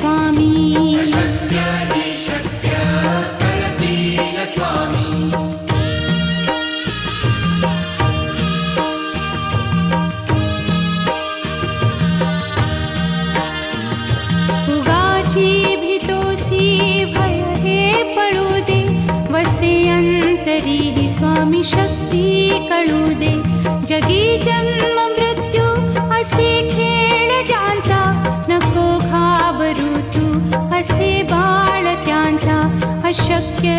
阿弥陀佛。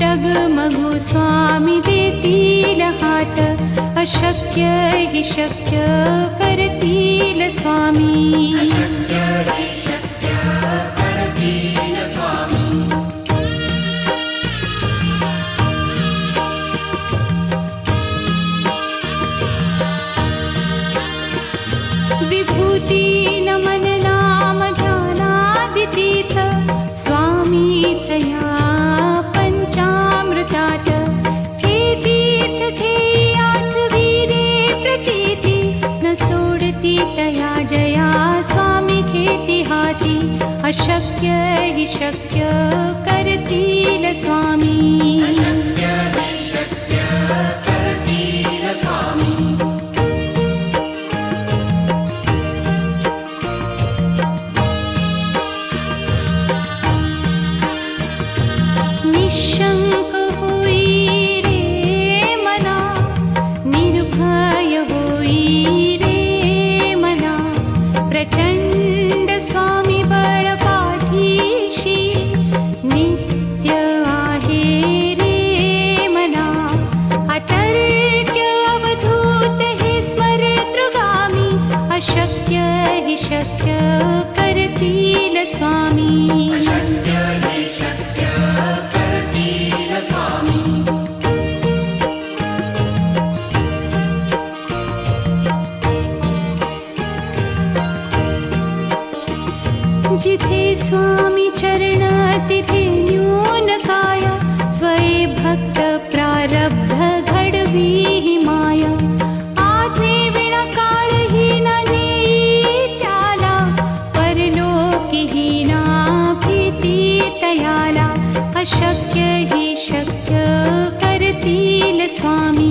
डगमगु मगो स्वामी दे तिल अशक्य हि शक्य करतील स्वामी। शक्य करतील स्वामी. जिथे स्वामी चरणातिथि न्यूनकाय भक्त प्रारब्ध घडवी माया। आज्ञे विणा काळही न त्याला आग्णकालहीना ना परलोकहीनाति तयाला अशक्य हि शक्य करतील न स्वामी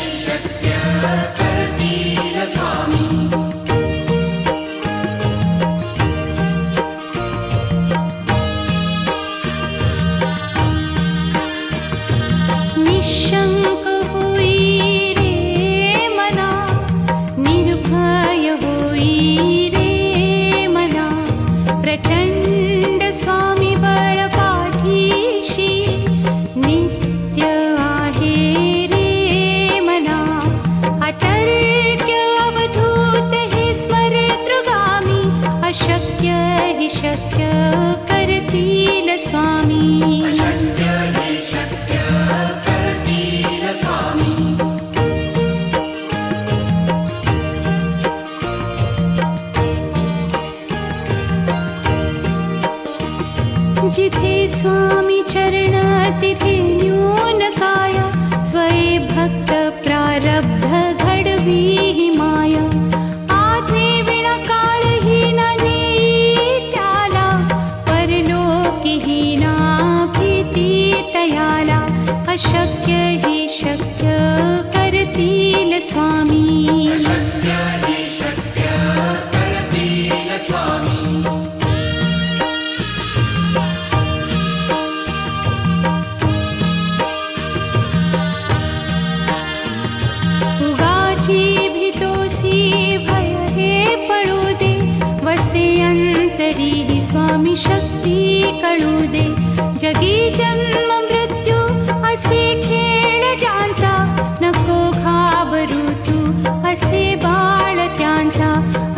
अशक्य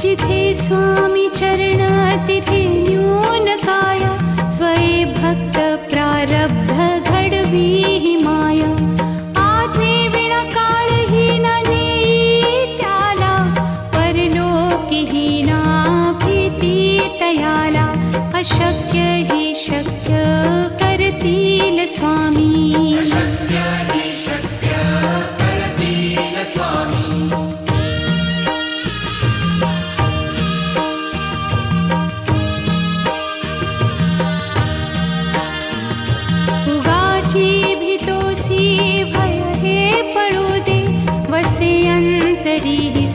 जिथे स्वामी चरणातिथि स्वये भक्त प्रारब्ध घडवी माया। आत्मकारीना नीत्याना परलोकिही नाप्रति तयाला अशक्य हि शक्य करतील स्वामी।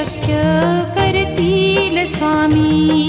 शक्य करतील स्वामी.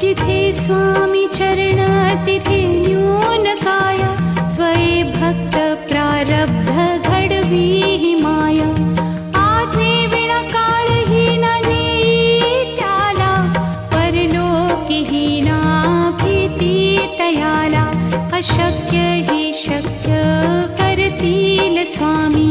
जिते स्वामी चरणातिथिन्यूनकाय स्वये भक्तप्रारब्धगढवी माया। आत्मकालहीना नीत्याला परलोकिहीनाप्रीति तयाला अशक्य हि शक्य करतील स्वामी।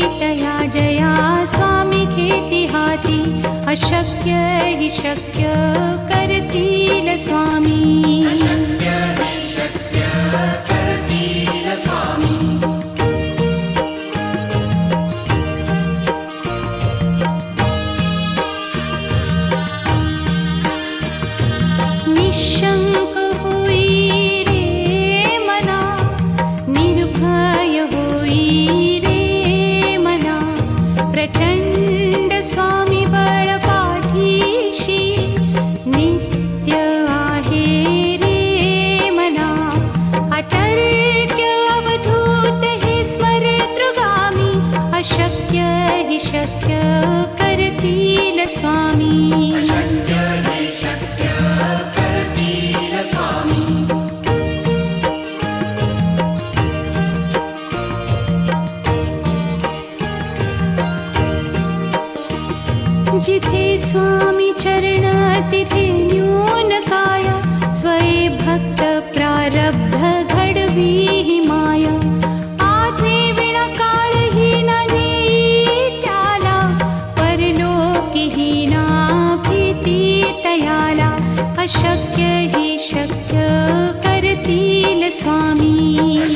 तया जया स्वामी खेती हाथी। अशक्य ही शक्य करतील स्वामी। स्वामी স্বামী।